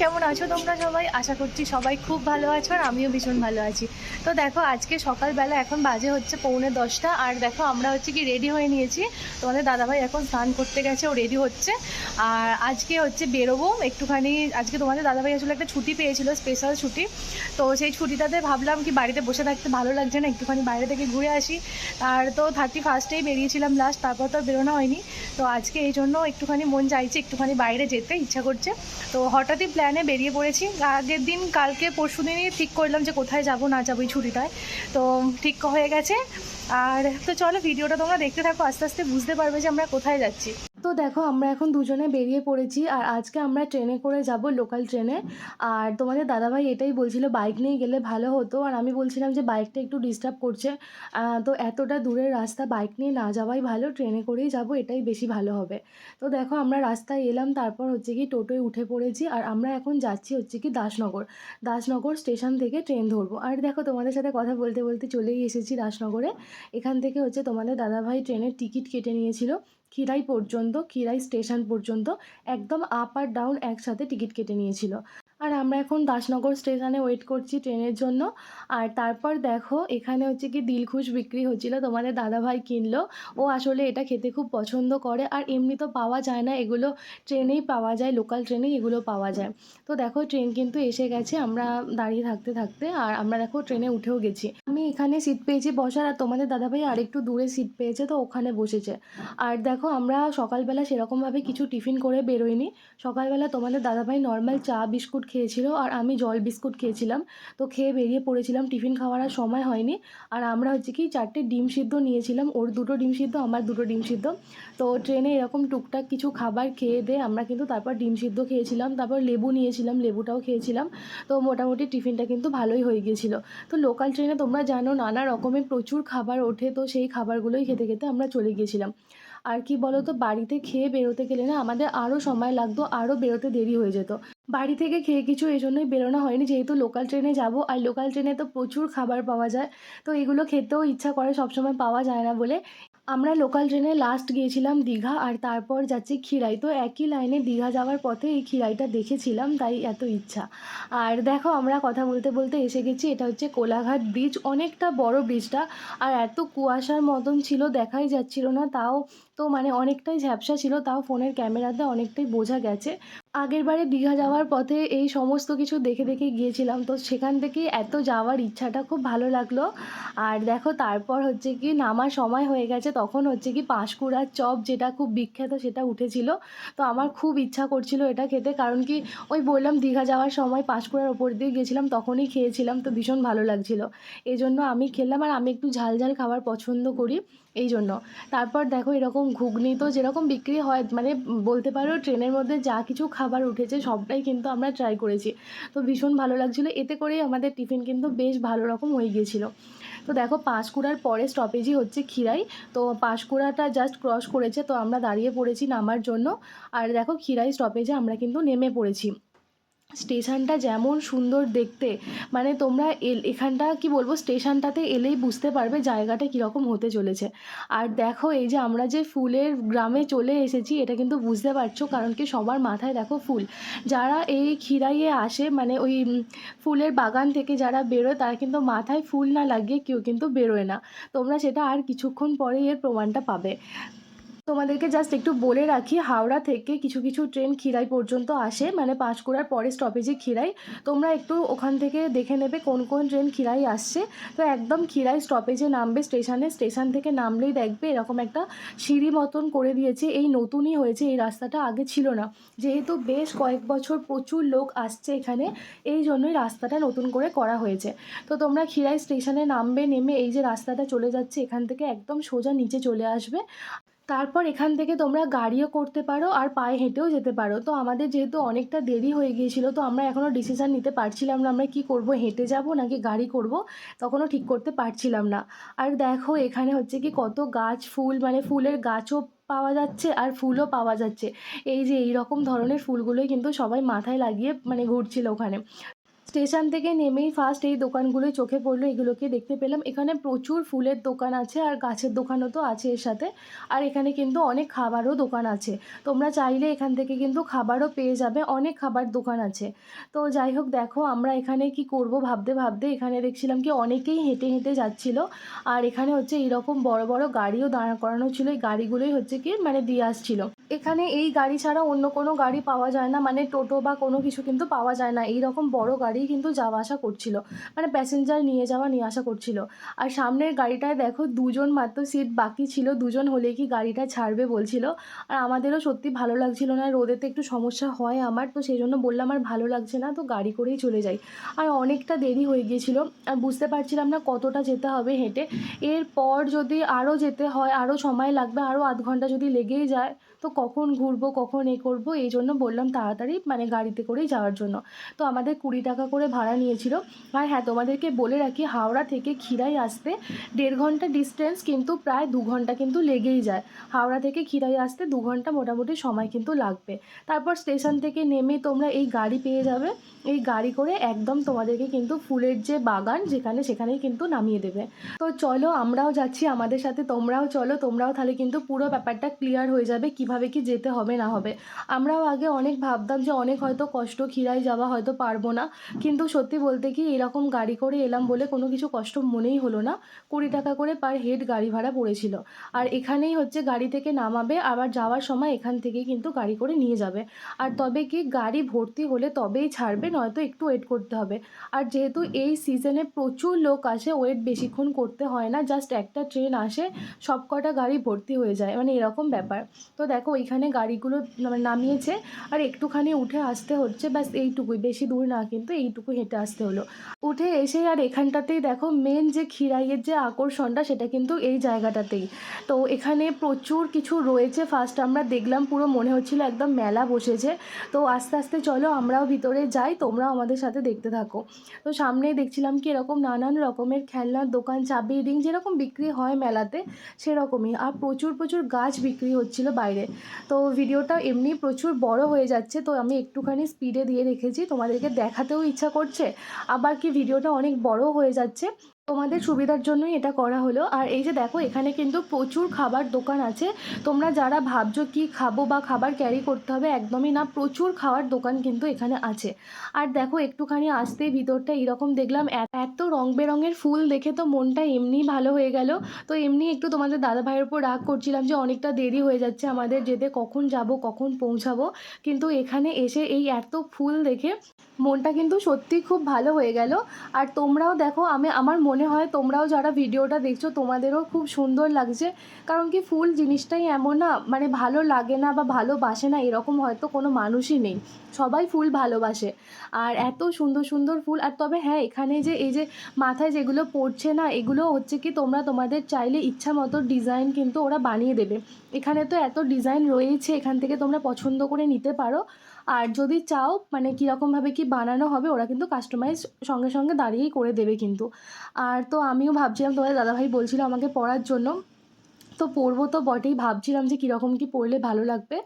কেমন আছো তোমরা সবাই? আশা করছি সবাই খুব ভালো আছো আর আমিও ভীষণ ভালো আছি। তো দেখো, আজকে সকালবেলা এখন বাজে হচ্ছে পৌনে দশটা। আর দেখো, আমরা হচ্ছে কি রেডি হয়ে নিয়েছি। তোমাদের দাদাভাই এখন স্নান করতে গেছে, ও রেডি হচ্ছে। আর আজকে হচ্ছে বেরোবো একটুখানি। আজকে তোমাদের দাদাভাই আসলে একটা ছুটি পেয়েছিল স্পেশাল ছুটি। তো সেই ছুটিটাতে ভাবলাম কি বাড়িতে বসে থাকতে ভালো লাগছে না, একটুখানি বাইরে থেকে ঘুরে আসি। আর তো থার্টি ফার্স্টেই বেরিয়েছিলাম লাস্ট তারপর তো বেরোনো হয়নি। তো আজকে এই জন্য একটুখানি মন চাইছে একটুখানি বাইরে যেতে, ইচ্ছা করছে। তো হঠাৎই প্ল্যানে বেরিয়ে পড়েছি। আগের দিন কালকে পরশু দিনই ঠিক করলাম যে কোথায় যাব, না যাব ছুটিটায়। তো ঠিক হয়ে গেছে। আর তো চলো, ভিডিওটা তোমরা দেখতে থাকো, আস্তে আস্তে বুঝতে পারবে যে আমরা কোথায় যাচ্ছি। তো দেখো, আমরা এখন দুজনে বেরিয়ে পড়েছি আর আজকে আমরা ট্রেনে করে যাব লোকাল ট্রেনে। আর তোমাদের দাদাভাই এটাই বলছিল বাইক নিয়ে গেলে ভালো হতো। আর আমি বলছিলাম যে বাইকটা একটু ডিস্টার্ব করছে। তো এতটা দূরের রাস্তা বাইক নিয়ে না যাওয়াই ভালো, ট্রেনে করেই যাব, এটাই বেশি ভালো হবে। তো দেখো, আমরা রাস্তায় এলাম, তারপর হচ্ছে কি টোটোয় উঠে পড়েছি আর আমরা এখন যাচ্ছি হচ্ছে কি দাসনগর। দাসনগর স্টেশন থেকে ট্রেন ধরবো। আর দেখো, তোমাদের সাথে কথা বলতে বলতে চলেই এসেছি দাসনগরে। এখান থেকে হচ্ছে তোমাদের দাদাভাই ট্রেনের টিকিট কেটে নিয়েছিল। খিরাই পর্যন্ত, খিরাই স্টেশন পর্যন্ত একদম আপ আর ডাউন একসাথে টিকিট কেটে নিয়েছিল। আর আমরা এখন দাসনগর স্টেশনে ওয়েট করছি ট্রেনের জন্য। আর তারপর দেখো, এখানে হচ্ছে কি দিলখুশ বিক্রি হচ্ছিল, তোমাদের দাদাভাই কিনলো। ও আসলে এটা খেতে খুব পছন্দ করে। আর এমনি তো পাওয়া যায় না, এগুলো ট্রেনেই পাওয়া যায় লোকাল ট্রেনেই এগুলো পাওয়া যায়। তো দেখো, ট্রেন কিন্তু এসে গেছে, আমরা দাঁড়িয়ে থাকতে থাকতে, আর আমরা দেখো ট্রেনে উঠেও গেছি। আমি এখানে সিট পেয়েছি বসার, আর তোমাদের দাদাভাই আরেকটু দূরে সিট পেয়েছে, তো ওখানে বসেছে। আর দেখো, আমরা সকালবেলা সেরকমভাবে কিছু টিফিন করে বেরোইনি সকালবেলা তোমাদের দাদাভাই নর্মাল চা, বিস্কুট খেয়েছিল, আর আমি জল বিস্কুট খেয়েছিলাম। তো খেয়ে বেরিয়ে পড়েছিলাম, টিফিন খাওয়ার আর সময় হয়নি। আর আমরা হচ্ছে কি, চারটে ডিম সিদ্ধ নিয়েছিলাম, ওর দুটো ডিম সিদ্ধ, আমার দুটো ডিম সিদ্ধ। তো ট্রেনে এরকম টুকটাক কিছু খাবার খেয়ে দিয়ে আমরা কিন্তু তারপর ডিম সিদ্ধ খেয়েছিলাম, তারপর লেবু নিয়েছিলাম, লেবুটাও খেয়েছিলাম। তো মোটামুটি টিফিনটা কিন্তু ভালোই হয়ে গিয়েছিল। তো লোকাল ট্রেনে তোমরা জানো, নানা রকমের প্রচুর খাবার ওঠে, তো সেই খাবারগুলোই খেতে খেতে আমরা চলে গিয়েছিলাম। আর কি বলো তো বাড়িতে খেয়ে বেরোতে গেলে না আমাদের আরও সময় লাগতো আরও বেরোতে দেরি হয়ে যেত। বাড়ি থেকে খেয়ে কিছু এই জন্যই বেরোনো হয়নি, যেহেতু লোকাল ট্রেনে যাব, আর লোকাল ট্রেনে তো প্রচুর খাবার পাওয়া যায়, তো এগুলো খেতেও ইচ্ছা করে সবসময় পাওয়া যায় না বলে আমরা লোকাল ট্রেনে লাস্ট গিয়েছিলাম দীঘা আর তারপর যাচ্ছি খিরাই। তো একই লাইনে দীঘা যাওয়ার পথে এই খিরাইটা দেখেছিলাম, তাই এত ইচ্ছা। আর দেখো আমরা কথা বলতে বলতে এসে গেছি, এটা হচ্ছে কোলাঘাট ব্রিজ অনেকটা বড় ব্রিজটা আর এত কুয়াশার মতন ছিল, দেখাই যাচ্ছিল না। তাও তো মানে অনেকটাই ঝ্যাপসা ছিল, তাও ফোনের ক্যামেরাতে অনেকটাই বোঝা গেছে। আগের বারে দীঘা যাওয়ার পথে এই সমস্ত কিছু দেখে দেখে গিয়েছিলাম, তো সেখান থেকে এত যাওয়ার ইচ্ছাটা খুব ভালো লাগল। আর দেখো তারপর হচ্ছে কি নামার সময় হয়ে গেছে, তখন হচ্ছে কি পাঁশকুড়ার চপ যেটা খুব বিখ্যাত সেটা উঠেছিল। তো আমার খুব ইচ্ছা করছিল এটা খেতে, কারণ কি ওই বললাম দীঘা যাওয়ার সময় পাঁশকুড়ার ওপর দিয়ে গেছিলাম তখনই খেয়েছিলাম, তো ভীষণ ভালো লাগছিল। এই জন্য আমি খেলাম, আর আমি একটু ঝাল ঝাল খাবার পছন্দ করি। এই জন্য তারপর দেখো এরকম ঘুগনি তো যেরকম বিক্রি হয় মানে বলতে পারো ট্রেনের মধ্যে যা কিছু খাবার উঠেছে সবটাই কিন্তু আমরা ট্রাই করেছি। তো ভীষণ ভালো লাগছিল, এতে করেই আমাদের টিফিন কিন্তু বেশ ভালো রকম হয়ে গিয়েছিল। তো দেখো পাঁশকুড়ার পরে স্টপেজই হচ্ছে খিরাই তো পাঁশকুড়াটা জাস্ট ক্রস করেছে, তো আমরা দাঁড়িয়ে পড়েছি নামার জন্য। আর দেখো খিরাই স্টপেজে আমরা কিন্তু নেমে পড়েছি। স্টেশনটা যেমন সুন্দর দেখতে মানে তোমরা এল, এখানটা কি বলব, স্টেশনটাতে এলেই বুঝতে পারবে জায়গাটা কীরকম হতে চলেছে। আর দেখো এই যে আমরা যে ফুলের গ্রামে চলে এসেছি, এটা কিন্তু বুঝতে পারছ কারণ কি সবার মাথায় দেখো ফুল। যারা এই খিরাইয়ে আসে মানে ওই ফুলের বাগান থেকে যারা বেরোয়, তারা কিন্তু মাথায় ফুল না লাগিয়ে কেউ কিন্তু বেরোয় না। তোমরা সেটা আর কিছুক্ষণ পরেই এর প্রমাণটা পাবে। তোমাদেরকে জাস্ট একটু বলে রাখি, হাওড়া থেকে কিছু কিছু ট্রেন খিরাই পর্যন্ত আসে। মানে পাঁশকুড়ার পরে স্টপেজে খিরাই তোমরা একটু ওখান থেকে দেখে নেবে কোন কোন ট্রেন খিরাই আসছে। তো একদম খিরাই স্টপেজে নামবে স্টেশনে স্টেশন থেকে নামলেই দেখবে এরকম একটা সিঁড়ি মতন করে দিয়েছে। এই নতুনই হয়েছে, এই রাস্তাটা আগে ছিল না। যেহেতু বেশ কয়েক বছর প্রচুর লোক আসছে এখানে, এই জন্যই রাস্তাটা নতুন করে করা হয়েছে। তো তোমরা খিরাই স্টেশনে নামবে, নেমে এই যে রাস্তাটা চলে যাচ্ছে, এখান থেকে একদম সোজা নিচে চলে আসবে। তারপর এখান থেকে তোমরা গাড়িও করতে পারো আর পায়ে হেঁটেও যেতে পারো। তো আমাদের যেহেতু অনেকটা দেরি হয়ে গিয়েছিল, তো আমরা এখনও ডিসিশান নিতে পারছিলাম না আমরা কি করব, হেঁটে যাব নাকি গাড়ি করব, তখনও ঠিক করতে পারছিলাম না। আর দেখো এখানে হচ্ছে কি কত গাছ, ফুল মানে ফুলের গাছও পাওয়া যাচ্ছে আর ফুলও পাওয়া যাচ্ছে। এই যে এই রকম ধরনের ফুলগুলোই কিন্তু সবাই মাথায় লাগিয়ে মানে ঘুরছিল ওখানে। স্টেশন থেকে নেমেই ফার্স্ট এই দোকানগুলোই চোখে পড়ল, এগুলোকে দেখতে পেলাম। এখানে প্রচুর ফুলের দোকান আছে আর গাছের দোকানও তো আছে এর সাথে। আর এখানে কিন্তু অনেক খাবারও দোকান আছে। তোমরা চাইলে এখান থেকে কিন্তু খাবারও পেয়ে যাবে, অনেক খাবার দোকান আছে। তো যাই হোক, দেখো আমরা এখানে কি করব ভাবতে ভাবতে এখানে দেখছিলাম কি অনেকেই হেঁটে হেঁটে যাচ্ছিল। আর এখানে হচ্ছে এরকম বড় বড় গাড়িও দাঁড় করানো ছিল, এই গাড়িগুলোই হচ্ছে কি মানে দিয়ে আসছিল। এখানে এই গাড়ি ছাড়া অন্য কোনো গাড়ি পাওয়া যায় না মানে টোটো বা কোনো কিছু কিন্তু পাওয়া যায় না। এই রকম বড় গাড়ি কিন্তু যাওয়া আসা করছিল। মানে প্যাসেঞ্জার নিয়ে যাওয়া নিয়ে আসা করছিল। আর সামনের গাড়িটায় দেখো দুজন মাত্র সিট বাকি ছিল, দুজন হলে কি গাড়িটা ছাড়বে বলছিল। আর আমাদেরও সত্যি ভালো লাগছিল না, রোদেতে একটু সমস্যা হয় আমার, তো সেই জন্য বললাম আর ভালো লাগছে না, তো গাড়ি করেই চলে যাই। আর অনেকটা দেরি হয়ে গিয়েছিল, আর বুঝতে পারছিলাম না কতটা যেতে হবে হেঁটে। এরপর যদি আরও যেতে হয় আরও সময় লাগবে আরও আধ ঘণ্টা যদি লেগেই যায় তো কখন ঘুরবো, কখন এ করব, এই জন্য বললাম তাড়াতাড়ি মানে গাড়িতে করেই যাওয়ার জন্য। তো আমাদের কুড়ি টাকা করে ভাড়া নিয়েছিল। আর হ্যাঁ তোমাদেরকে বলে রাখি, হাওড়া থেকে ক্ষীরাই আসতে দেড় ঘণ্টা ডিস্টেন্স কিন্তু প্রায় দু ঘণ্টা কিন্তু লেগেই যায়। হাওড়া থেকে ক্ষীরাই আসতে দু ঘণ্টা মোটামুটি সময় কিন্তু লাগবে। তারপর স্টেশন থেকে নেমে তোমরা এই গাড়ি পেয়ে যাবে। এই গাড়ি করে একদম তোমাদেরকে কিন্তু ফুলের যে বাগান যেখানে, সেখানেই কিন্তু নামিয়ে দেবে। তো চলো আমরাও যাচ্ছি, আমাদের সাথে তোমরাও চলো, তোমরাও তাহলে কিন্তু পুরো ব্যাপারটা ক্লিয়ার হয়ে যাবে কীভাবে কি যেতে হবে, না হবে। আমরাও আগে অনেক ভাবতাম যে অনেক হয়তো কষ্ট ক্ষীরাই যাওয়া হয়তো পারব না। কিন্তু সত্যি বলতে কি এরকম গাড়ি করে এলাম বলে কোনো কিছু কষ্ট মনেই হলো না। কুড়ি টাকা করে পার হেড গাড়ি ভাড়া পড়েছিল। আর এখানেই হচ্ছে গাড়ি থেকে নামাবে, আবার যাওয়ার সময় এখান থেকেই কিন্তু গাড়ি করে নিয়ে যাবে। আর তবে কি গাড়ি ভর্তি হলে তবেই ছাড়বে, নয়তো একটু ওয়েট করতে হবে। আর যেহেতু এই সিজনে প্রচুর লোক আসে ওয়েট বেশিক্ষণ করতে হয় না জাস্ট একটা ট্রেন আসে সব কটা গাড়ি ভর্তি হয়ে যায়। মানে এরকম ব্যাপার। তো দেখো ওইখানে গাড়িগুলো মানে নামিয়েছে আর একটুখানি উঠে আসতে হচ্ছে, ব্যাস এইটুকুই, বেশি দূর না কিন্তু এইটুকু হেঁটে আসতে হলো। উঠে এসে আর এখানটাতেই দেখো মেন যে খিরাইয়ের যে আকর্ষণটা সেটা কিন্তু এই জায়গাটাতেই। তো এখানে প্রচুর কিছু রয়েছে ফার্স্ট আমরা দেখলাম পুরো মনে হচ্ছিল একদম মেলা বসেছে। তো আস্তে আস্তে চলো আমরাও ভিতরে যাই, তোমরাও আমাদের সাথে দেখতে থাকো। তো সামনেই দেখছিলাম কি এরকম নানান রকমের খেলনার দোকান, চাবি রিং যেরকম বিক্রি হয় মেলাতে, সেরকমই। আর প্রচুর প্রচুর গাছ বিক্রি হচ্ছিল বাইরে। তো ভিডিওটা এমনি প্রচুর বড় হয়ে যাচ্ছে, তো আমি একটুখানি স্পিডে দিয়ে রেখেছি। তোমাদেরকে দেখাতেও ইচ্ছা করছে, আবার কি ভিডিওটা অনেক বড় হয়ে যাচ্ছে। তোমাদের সুবিধার জন্যই এটা করা হলো। আর এই যে দেখো এখানে কিন্তু প্রচুর খাবার দোকান আছে। তোমরা যারা ভাবছ কি খাব বা খাবার ক্যারি করতে হবে একদমই না। প্রচুর খাওয়ার দোকান কিন্তু এখানে আছে। আর দেখো একটুখানি আসতেই ভিতরটা এরকম দেখলাম। এত রং বেরঙের ফুল দেখে তো মনটা এমনি ভালো হয়ে গেল। তো এমনি একটু তোমাদের দাদা ভাইয়ের উপর রাগ করছিলাম যে অনেকটা দেরি হয়ে যাচ্ছে আমাদের যেতে কখন যাব কখন পৌঁছাবো। কিন্তু এখানে এসে এই এত ফুল দেখে মনটা কিন্তু সত্যি খুব ভালো হয়ে গেল। আর তোমরাও দেখো আমি আমার মনে হয় তোমরাও যারা ভিডিওটা দেখছ, তোমাদেরও খুব সুন্দর লাগছে। কারণ কি ফুল জিনিসটাই এমন না মানে ভালো লাগে না বা ভালোবাসে না, এরকম হয়তো কোনো মানুষই নেই। সবাই ফুল ভালোবাসে। আর এত সুন্দর সুন্দর ফুল, আর তবে হ্যাঁ এখানে যে, এই যে মাথায় যেগুলো পড়ছে না, এগুলো হচ্ছে কি তোমরা তোমাদের চাইলে ইচ্ছা মতো ডিজাইন কিন্তু ওরা বানিয়ে দেবে। এখানে তো এত ডিজাইন রয়েছে, এখান থেকে তোমরা পছন্দ করে নিতে পারো। আর যদি চাও মানে কীরকমভাবে কি বানানো হবে, ওরা কিন্তু কাস্টমাইজ সঙ্গে সঙ্গে দাঁড়িয়েই করে দেবে কিন্তু। আর তো আমিও ভাবছিলাম, তোমাদের দাদাভাই বলছিল আমাকে পড়ার জন্য। তো পরবো তো বটেই। ভাবছিলাম যে কীরকম কি পরলে ভালো লাগবে।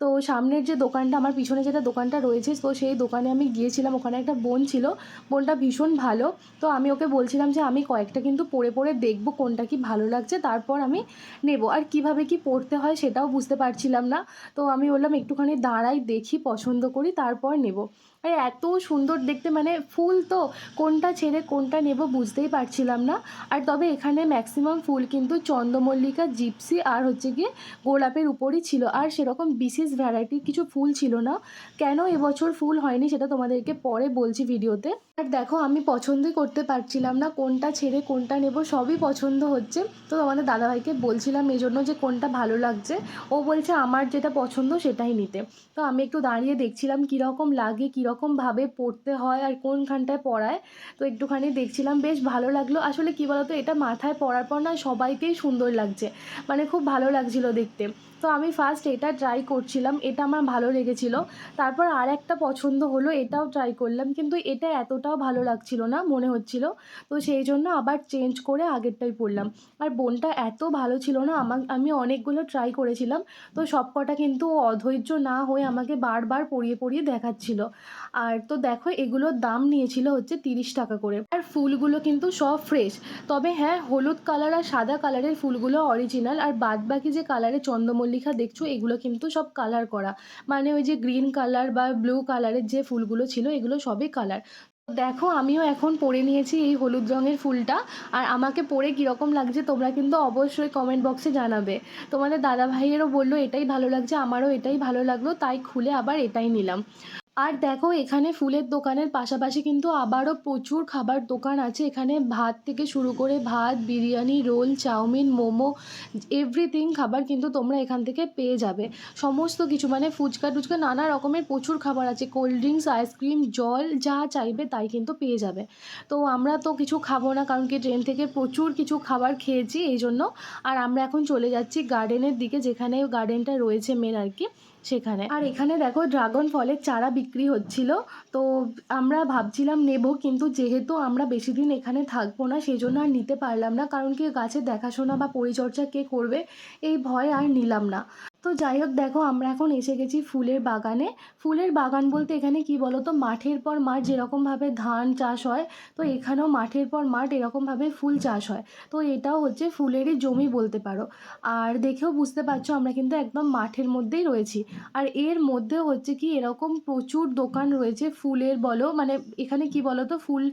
তো সামনের যে দোকানটা, আমার পিছনে যেটা দোকানটা রয়েছে, তো সেই দোকানে আমি গিয়েছিলাম। ওখানে একটা বোন ছিল। বোনটা ভীষণ ভালো। তো আমি ওকে বলছিলাম যে, আমি কয়েকটা কিন্তু পরে পরে দেখব কোনটা কি ভালো লাগছে। তারপর আমি নেব। আর কীভাবে কি পড়তে হয় সেটাও বুঝতে পারছিলাম না। তো আমি বললাম, একটুখানি দাঁড়াই, দেখি, পছন্দ করি, তারপর নেব। আর এত সুন্দর দেখতে মানে ফুল তো কোনটা ছেড়ে কোনটা নেব বুঝতেই পারছিলাম না। আর তবে এখানে ম্যাক্সিমাম ফুল কিন্তু চন্দ্রমল্লিকা জিপসি আর হচ্ছে গিয়ে গোলাপের উপরই ছিল। আর সেরকম বিশেষ ভ্যারাইটির কিছু ফুল ছিল না। কেন এবছর ফুল হয়নি সেটা তোমাদেরকে পরে বলছি ভিডিওতে। আর দেখো, আমি পছন্দই করতে পারছিলাম না কোনটা ছেড়ে কোনটা নেব, সবই পছন্দ হচ্ছে। তো তোমাদের দাদাভাইকে বলছিলাম এই জন্য যে কোনটা ভালো লাগছে। ও বলছে, আমার যেটা পছন্দ সেটাই নিতে। তো আমি একটু দাঁড়িয়ে দেখছিলাম কীরকম লাগে কীরকমভাবে পড়তে হয় আর কোনখানটায় পড়ায়, তো একটুখানি দেখছিলাম, বেশ ভালো লাগল। আসলে কী বলতো, এটা মাথায় পড়ার পর না সবাইকেই সুন্দর লাগছে। মানে খুব ভালো লাগছিল দেখতে। তো আমি ফার্স্ট এটা ট্রাই করছিলাম, এটা আমার ভালো লেগেছিল। তারপর আর একটা পছন্দ হলো, এটাও ট্রাই করলাম, কিন্তু এটা এতটাও ভালো লাগছিল না, মনে হচ্ছিল। তো সেই জন্য আবার চেঞ্জ করে আগেরটাই পরলাম। আর বোনটা এত ভালো ছিল না আমার আমি অনেকগুলো ট্রাই করেছিলাম, তো সব কটা কিন্তু অধৈর্য না হয়ে আমাকে বারবার পরিয়ে পরিয়ে দেখাচ্ছিল। আর তো দেখো এগুলোর দাম নিয়েছিল হচ্ছে তিরিশ টাকা করে। আর ফুলগুলো কিন্তু সব ফ্রেশ তবে হ্যাঁ হলুদ কালার আর সাদা কালারের ফুলগুলো অরিজিনাল আর বাদ বাকি যে কালারের চন্দ্রমল্লিকা দেখছ, এগুলো কিন্তু সব কালার করা। মানে ওই যে গ্রিন কালার বা ব্লু কালারের যে ফুলগুলো ছিল, এগুলো সবই কালার দেখো, আমিও এখন পরে নিয়েছি এই হলুদ রঙের ফুলটা। আর আমাকে পরে কীরকম লাগছে তোমরা কিন্তু অবশ্যই কমেন্ট বক্সে জানাবে। তোমাদের দাদা ভাইয়েরও বলল, এটাই ভালো লাগছে, আমারও এটাই ভালো লাগল। তাই খুলে আবার এটাই নিলাম। আর দেখো, এখানে ফুলের দোকানের পাশাপাশি কিন্তু আবারও প্রচুর খাবার দোকান আছে। এখানে ভাত থেকে শুরু করে ভাত, biryani, roll, chowmein, momo everything খাবার কিন্তু তোমরা এখান থেকে পেয়ে যাবে। সমস্ত কিছু মানে ফুচকা, টুচকা, নানা রকমের প্রচুর খাবার আছে। কোল্ড ড্রিঙ্কস, আইসক্রিম, জল, যা চাইবে তাই কিন্তু পেয়ে যাবে। তো আমরা তো কিছু খাব না, কারণ কি ট্রেন থেকে প্রচুর কিছু খাবার খেয়েছি এই জন্য আর আমরা এখন চলে যাচ্ছি গার্ডেনের দিকে, যেখানে গার্ডেনটা রয়েছে মেন আর কি। সেখানে। আর এখানে দেখো ড্রাগন ফলের চারা বিক্রি হচ্ছিল। তো আমরা ভাবছিলাম নেব, কিন্তু যেহেতু আমরা বেশি দিন এখানে থাকব না সেই জন্য আর নিতে পারলাম না। কারণ কি, গাছের দেখাশোনা বা পরিচর্যা কে করবে, এই ভয় আর নিলাম না। তো যাই হোক, দেখো আমরা এখন এসে গেছি ফুলের বাগানে। ফুলের বাগান বলতে এখানে কি বলো তো মাঠের পর মাঠ যেরকমভাবে ধান চাষ হয়, তো এখানেও মাঠের পর মাঠ এরকমভাবে ফুল চাষ হয়। তো এটাও হচ্ছে ফুলেরই জমি বলতে পারো। আর দেখেও বুঝতে পারছ আমরা কিন্তু একদম মাঠের মধ্যেই রয়েছি। আর এর মধ্যে হচ্ছে কি এরকম প্রচুর দোকান রয়েছে ফুলের বলো মানে এখানে কি বলো তো ফুল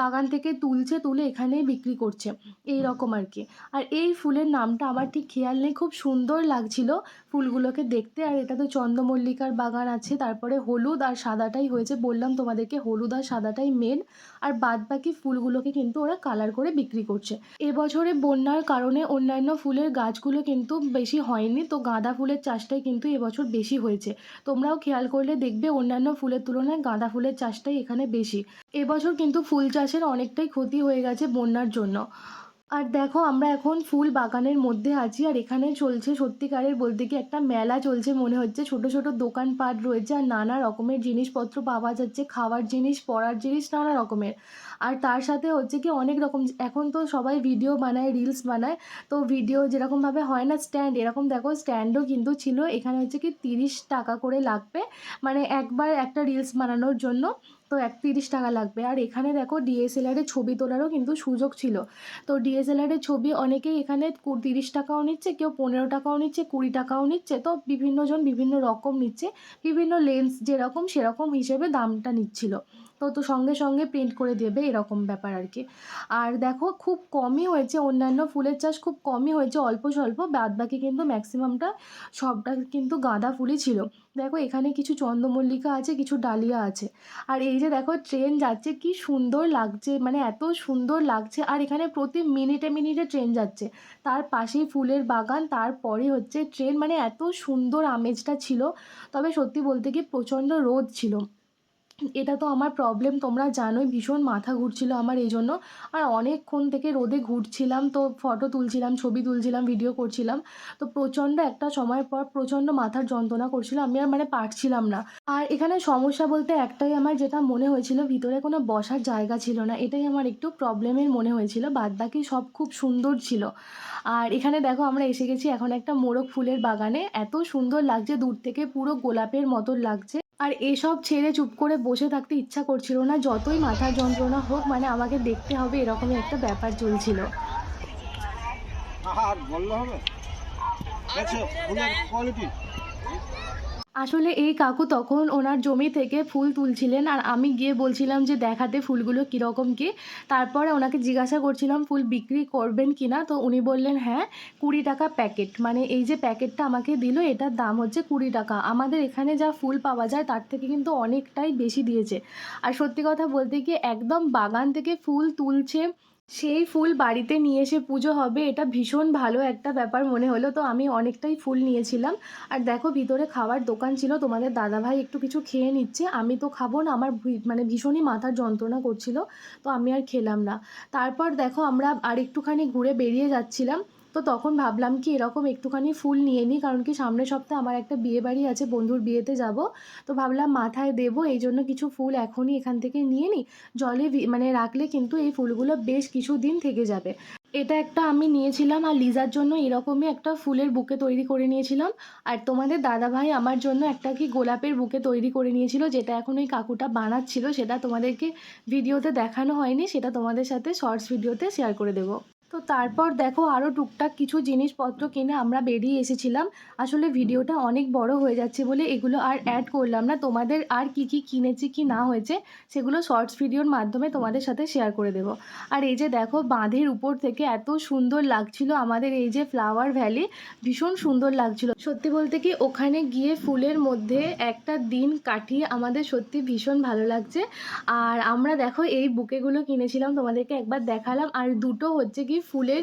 বাগান থেকে তুলছে, তুলে এখানেই বিক্রি করছে। এই রকম আর কি। আর এই ফুলের নামটা আমার ঠিক খেয়াল নেই, খুব সুন্দর লাগছিল। ফুলগুলোকে দেখতে, আর এটা তো চন্দ্রমল্লিকার বাগান আছে, তারপরে হলুদ আর সাদাটাই হয়েছে। বললাম তোমাদেরকে হলুদ আর সাদাটাই মেন আর বাদ বাকি ফুলগুলোকে কিন্তু ওরা কালার করে বিক্রি করছে। এবছরে বন্যার কারণে অন্যান্য ফুলের গাছগুলো কিন্তু বেশি হয়নি, তো গাঁদা ফুলের চাষটাই কিন্তু এবছর বেশি হয়েছে। তোমরাও খেয়াল করলে দেখবে অন্যান্য ফুলের তুলনায় গাঁদা ফুলের চাষটাই এখানে বেশি। এবছর কিন্তু ফুল চাষের অনেকটাই ক্ষতি হয়ে গেছে বন্যার জন্য। আর দেখো, আমরা এখন ফুল বাগানের মধ্যে আছি আর এখানে চলছে সত্যিকারের বলতে কি একটা মেলা চলছে মনে হচ্ছে। ছোট ছোট দোকানপাট রয়েছে আর নানা রকমের জিনিসপত্র পাওয়া যাচ্ছে, খাওয়ার জিনিস, পরার জিনিস, নানা রকমের। আর তার সাথে হচ্ছে কি অনেক রকম, এখন তো সবাই ভিডিও বানায় রিলস বানায়, তো ভিডিও যেরকমভাবে হয় না স্ট্যান্ড এরকম দেখো স্ট্যান্ডও কিন্তু ছিল। এখানে হচ্ছে কি তিরিশ টাকা করে লাগবে। মানে একবার একটা রিলস বানানোর জন্য। তো এক তিরিশ টাকা লাগবে। আর এখানে দেখো ডিএসএলআরে ছবি তোলারও কিন্তু সুযোগ ছিল। তো ডিএসএলআরের ছবি অনেকেই এখানে তিরিশ টাকাও নিচ্ছে, কেউ পনেরো টাকাও নিচ্ছে, কুড়ি টাকাও নিচ্ছে। তো বিভিন্নজন বিভিন্ন রকম নিচ্ছে, বিভিন্ন লেন্স যেরকম সেরকম হিসেবে দামটা নিচ্ছিল। তো তো সঙ্গে সঙ্গে প্রিন্ট করে দেবে এরকম ব্যাপার আর কি আর দেখো, খুব কমই হয়েছে, অন্যান্য ফুলের চাষ খুব কমই হয়েছে, অল্প স্বল্প বাদ বাকি কিন্তু ম্যাক্সিমামটা সবটা কিন্তু গাঁদা ফুলই ছিল। দেখো, এখানে কিছু চন্দ্রমল্লিকা আছে, কিছু ডালিয়া আছে। আর এই যে দেখো ট্রেন যাচ্ছে, কি সুন্দর লাগছে মানে এত সুন্দর লাগছে। আর এখানে প্রতি মিনিটে মিনিটে ট্রেন যাচ্ছে। তার পাশেই ফুলের বাগান তারপরে হচ্ছে ট্রেন মানে এত সুন্দর আমেজটা ছিল। তবে সত্যি বলতে কি, প্রচণ্ড রোদ ছিল। এটা তো আমার প্রবলেম তোমরা জানোই, ভীষণ মাথা ঘুরছিল আমার এই জন্য। আর অনেকক্ষণ থেকে রোদে ঘুরছিলাম, তো ফটো তুলছিলাম, ছবি তুলছিলাম ভিডিও করছিলাম। তো প্রচণ্ড একটা সময় পর প্রচণ্ড মাথার যন্ত্রণা করছিল, আমি আর মানে পারছিলাম না। আর এখানে সমস্যা বলতে একটাই আমার, যেটা মনে হয়েছিল, ভিতরে কোনো বসার জায়গা ছিল না, এটাই আমার একটু প্রবলেমের মনে হয়েছিল বাদ বাকি সব খুব সুন্দর ছিল। আর এখানে দেখো, আমরা এসে গেছি এখন একটা মোরগ ফুলের বাগানে, এত সুন্দর লাগছে, দূর থেকে পুরো গোলাপের মতন লাগছে। আর এসব ছেড়ে চুপ করে বসে থাকতে ইচ্ছা করছিল না যতই মাথার যন্ত্রণা হোক মানে আমাকে দেখতে হবে এরকমই একটা ব্যাপার চলছিল। আর বললে হবে? আচ্ছা কোয়ালিটি আসলে এই কাকু তখন ওনার জমি থেকে ফুল তুলছিলেন আর আমি গিয়ে বলছিলাম যে দেখাতে ফুলগুলো কীরকম কী। তারপরে ওনাকে জিজ্ঞাসা করছিলাম, ফুল বিক্রি করবেন কি না? তো উনি বললেন হ্যাঁ কুড়ি টাকা প্যাকেট। মানে এই যে প্যাকেটটা আমাকে দিল, এটার দাম হচ্ছে কুড়ি টাকা। আমাদের এখানে যা ফুল পাওয়া যায়, তার থেকে কিন্তু অনেকটাই বেশি দিয়েছে। আর সত্যি কথা বলতে গিয়ে একদম বাগান থেকে ফুল তুলছে সেই ফুল বাড়িতে নিয়ে এসে পুজো হবে, এটা ভীষণ ভালো একটা ব্যাপার মনে হলো। তো আমি অনেকটাই ফুল নিয়েছিলাম। আর দেখো ভিতরে খাবার দোকান ছিল, তোমাদের দাদাভাই একটু কিছু খেয়ে নিচ্ছে। আমি তো খাব না, আমার মানে ভীষণই মাথার যন্ত্রণা করছিল, তো আমি আর খেলাম না। তারপর দেখো আমরা আর একটুখানি ঘুরে বেরিয়ে যাচ্ছিলাম। তো তখন ভাবলাম কি এরকম একটুখানি ফুল নিয়ে নিই, কারণ কি সামনের সপ্তাহে আমার একটা বিয়ে বাড়ি আছে, বন্ধুর বিয়েতে যাব। তো ভাবলাম মাথায় দেবো, এই জন্য কিছু ফুল এখনই এখান থেকে নিয়ে নিই। জলে মানে রাখলে কিন্তু এই ফুলগুলো বেশ কিছু দিন থেকে যাবে। এটা একটা আমি নিয়েছিলাম আর লিজার জন্য এরকমই একটা ফুলের বুকে তৈরি করে নিয়েছিলাম। আর তোমাদের দাদাভাই আমার জন্য একটা কি গোলাপের বুকে তৈরি করে নিয়েছিল, যেটা এখন ওই কাকুটা বানাচ্ছিল, সেটা তোমাদেরকে ভিডিওতে দেখানো হয়নি, সেটা তোমাদের সাথে শর্টস ভিডিওতে শেয়ার করে দেবো। তো তারপর দেখো আরও টুকটাক কিছু জিনিসপত্র কিনে আমরা বেরিয়ে এসেছিলাম। আসলে ভিডিওটা অনেক বড় হয়ে যাচ্ছে বলে এগুলো আর অ্যাড করলাম না। তোমাদের আর কি কি কিনেছি কি না হয়েছে সেগুলো শর্টস ভিডিওর মাধ্যমে তোমাদের সাথে শেয়ার করে দেবো। আর এই যে দেখো বাঁধের উপর থেকে এত সুন্দর লাগছিল আমাদের এই যে ফ্লাওয়ার ভ্যালি ভীষণ সুন্দর লাগছিল। সত্যি বলতে কি ওখানে গিয়ে ফুলের মধ্যে একটা দিন কাটিয়ে আমাদের সত্যি ভীষণ ভালো লাগছে। আর আমরা দেখো এই বুকেগুলো কিনেছিলাম, তোমাদেরকে একবার দেখালাম। আর দুটো হচ্ছে কি ফুলের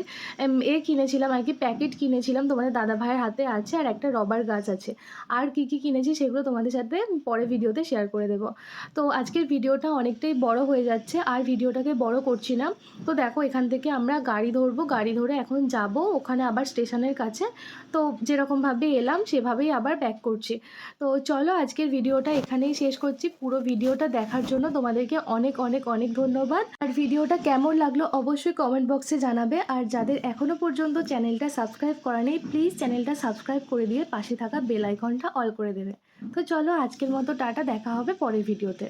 এ কিনেছিলাম আর কি, প্যাকেট কিনেছিলাম তোমাদের দাদা ভাইয়ের হাতে আছে আর একটা রবার গাছ আছে। আর কি কি কিনেছি সেগুলো তোমাদের সাথে পরে ভিডিওতে শেয়ার করে দেবো। তো আজকের ভিডিওটা অনেকটাই বড় হয়ে যাচ্ছে, আর ভিডিওটাকে বড় করছি না। তো দেখো এখান থেকে আমরা গাড়ি ধরবো, গাড়ি ধরে এখন যাব, ওখানে আবার স্টেশনের কাছে। তো যেরকমভাবে এলাম সেভাবেই আবার ব্যাক করছি। তো চলো আজকের ভিডিওটা এখানেই শেষ করছি। পুরো ভিডিওটা দেখার জন্য তোমাদেরকে অনেক অনেক অনেক ধন্যবাদ। আর ভিডিওটা কেমন লাগল অবশ্যই কমেন্ট বক্সে জানাবে। আর যাদের এখনও পর্যন্ত চ্যানেলটা সাবস্ক্রাইব করা নেই প্লিজ চ্যানেলটা সাবস্ক্রাইব করে দিয়ে পাশে থাকা বেল আইকনটা অল করে দেবে। তো চলো আজকের মতো টাটা, দেখা হবে পরের ভিডিওতে।